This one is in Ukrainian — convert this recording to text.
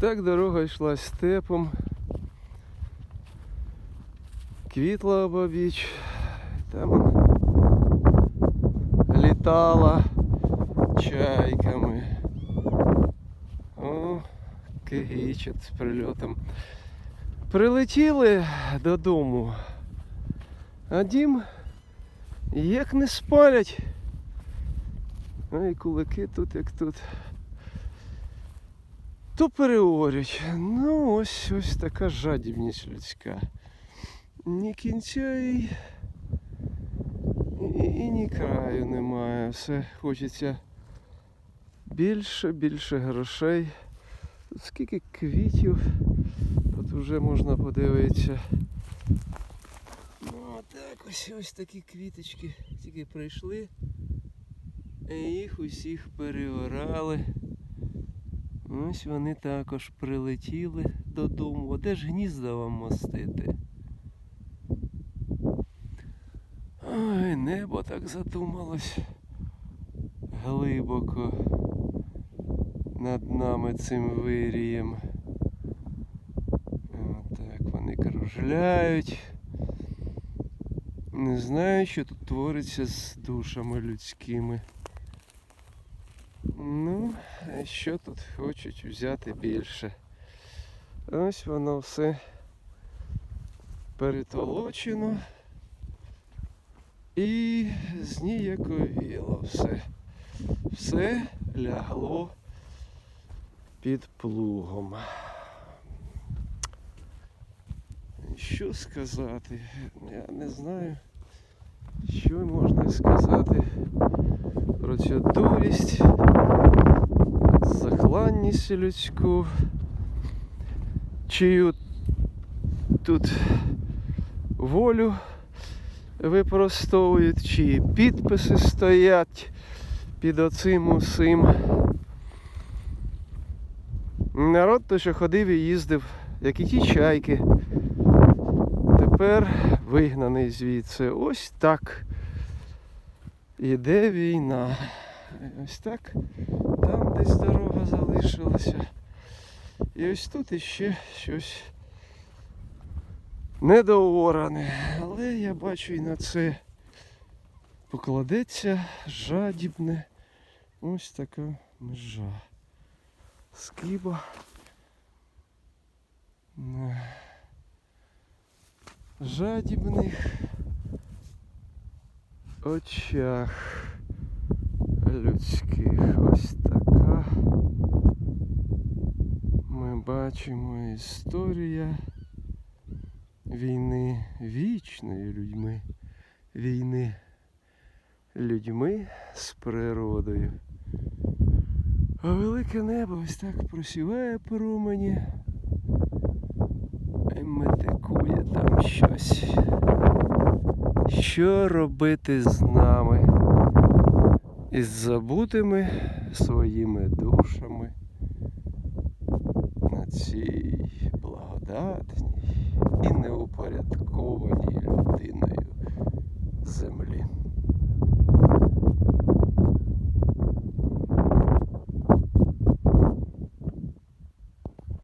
так дорога йшла степом. Квітла обабіч. Там літала чайками. О, кигичать з прильотом. Прилетіли додому, а дім як не спалять. Ай, кулаки тут як тут. То переорють. Ну, ось ось така жадібність людська. Ні кінця і, і, і ні краю немає. Все хочеться більше, більше грошей. Тут скільки квітів. Тут вже можна подивитися. Ну, так, ось ось такі квіточки тільки прийшли. І їх усіх переорали. Ось вони також прилетіли додому. А де ж гнізда вам мостити? Ой, небо так задумалось глибоко над нами цим вирієм. Отак вони кружляють. Не знаю, що тут твориться з душами людськими. Ну, що тут хочуть взяти більше? Ось воно все перетолочено і зніяковіло все. Все лягло під плугом. Що сказати? Я не знаю, що можна сказати про цю дурість, захланність людську, чию тут волю випростовують, чиї підписи стоять під оцим усім. Народ то, що ходив і їздив, як і ті чайки. Тепер вигнаний звідси. Ось так. Іде війна. Ось так. Там десь дорога залишилася. І ось тут іще щось недооране. Але я бачу і на це покладеться жадібне. Ось така межа. Скиба. На жадібних очах людських. Ось така. Ми бачимо історія війни вічної людьми. Війни людьми з природою. А велике небо ось так просіває промені. І метикує там щось. Що робити з нами? Із забутими своїми душами на цій благодатній і неупорядкованій людиною землі.